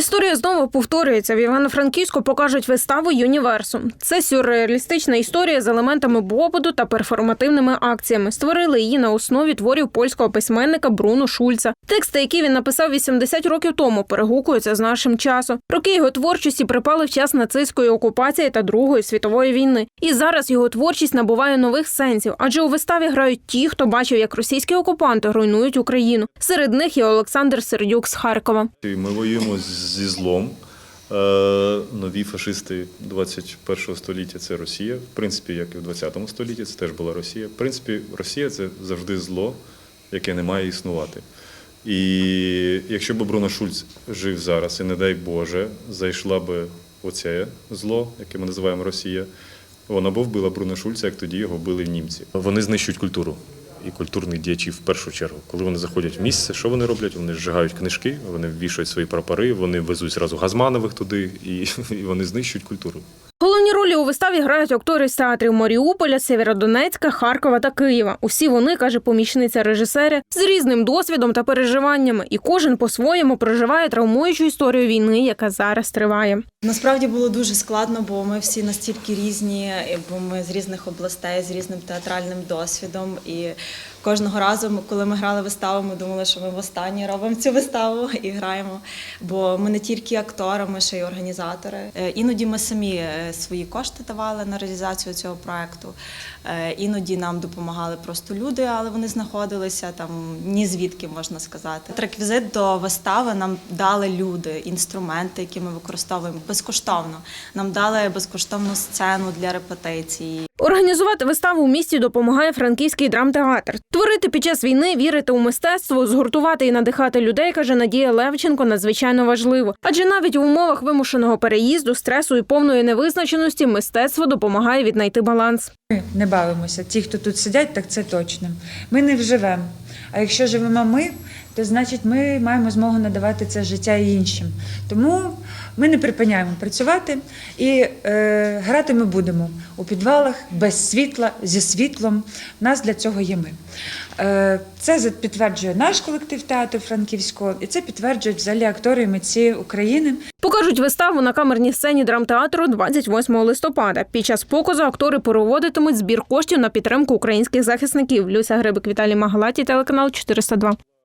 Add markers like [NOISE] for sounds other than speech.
Історія знову повторюється. В Івано-Франківську покажуть виставу Юніверсум. Це сюрреалістична історія з елементами бобуду та перформативними акціями. Створили її на основі творів польського письменника Бруно Шульца. Тексти, які він написав 80 років тому, перегукуються з нашим часом. Роки його творчості припали в час нацистської окупації та Другої світової війни. І зараз його творчість набуває нових сенсів, адже у виставі грають ті, хто бачив, як російські окупанти руйнують Україну. Серед них є Олександр Сердюк з Харкова. Ми воюємо зі злом. Е, Нові фашисти 21 століття це Росія. В принципі, як і в 20 столітті, це теж була Росія. В принципі, Росія це завжди зло, яке не має існувати. І якщо б Бруно Шульц жив зараз, і не дай Боже, зайшла б оце зло, яке ми називаємо Росія, вона б вбила Бруно Шульца, як тоді його вбили німці. Вони знищують культуру і культурних діячів в першу чергу. Коли вони заходять в місце, що вони роблять? Вони зжигають книжки, вони ввішують свої прапори, вони везуть зразу газманових туди, і, [LAUGHS] і вони знищують культуру. Ролі у виставі грають актори з театрів Маріуполя, Сєвєродонецька, Харкова та Києва. Усі вони, каже помічниця режисера, з різним досвідом та переживаннями, і кожен по-своєму проживає травмуючу історію війни, яка зараз триває. Насправді було дуже складно, бо ми всі настільки різні, бо ми з різних областей, з різним театральним досвідом. І кожного разу, коли ми грали виставу, ми думали, що ми востаннє робимо цю виставу і граємо. Бо ми не тільки актори, ми ще й організатори. Е, Іноді ми самі е, свої кошти давали на реалізацію цього проекту. Е, Іноді нам допомагали просто люди, але вони знаходилися там ні звідки можна сказати. Реквізит до вистави нам дали люди, інструменти, які ми використовуємо безкоштовно. Нам дали безкоштовну сцену для репетиції. Організувати виставу у місті допомагає франківський драмтеатр. Творити під час війни, вірити у мистецтво, згуртувати і надихати людей, каже Надія Левченко, надзвичайно важливо. Адже навіть в умовах вимушеного переїзду, стресу і повної невизначеності мистецтво допомагає віднайти баланс. Ми не бавимося. Ті, хто тут сидять, так це точно. Ми не вживемо. А якщо живемо ми, то значить ми маємо змогу надавати це життя іншим. Тому ми не припиняємо працювати і е, грати ми будемо у підвалах без світла, зі світлом. У нас для цього є ми. Е, це підтверджує наш колектив театру Франківського, і це підтверджують взагалі актори і митці України. Покажуть виставу на камерній сцені драмтеатру 28 листопада. Під час показу актори проводитимуть збір коштів на підтримку українських захисників. Люся Грибик, Віталій Магалаті, телеканал 402.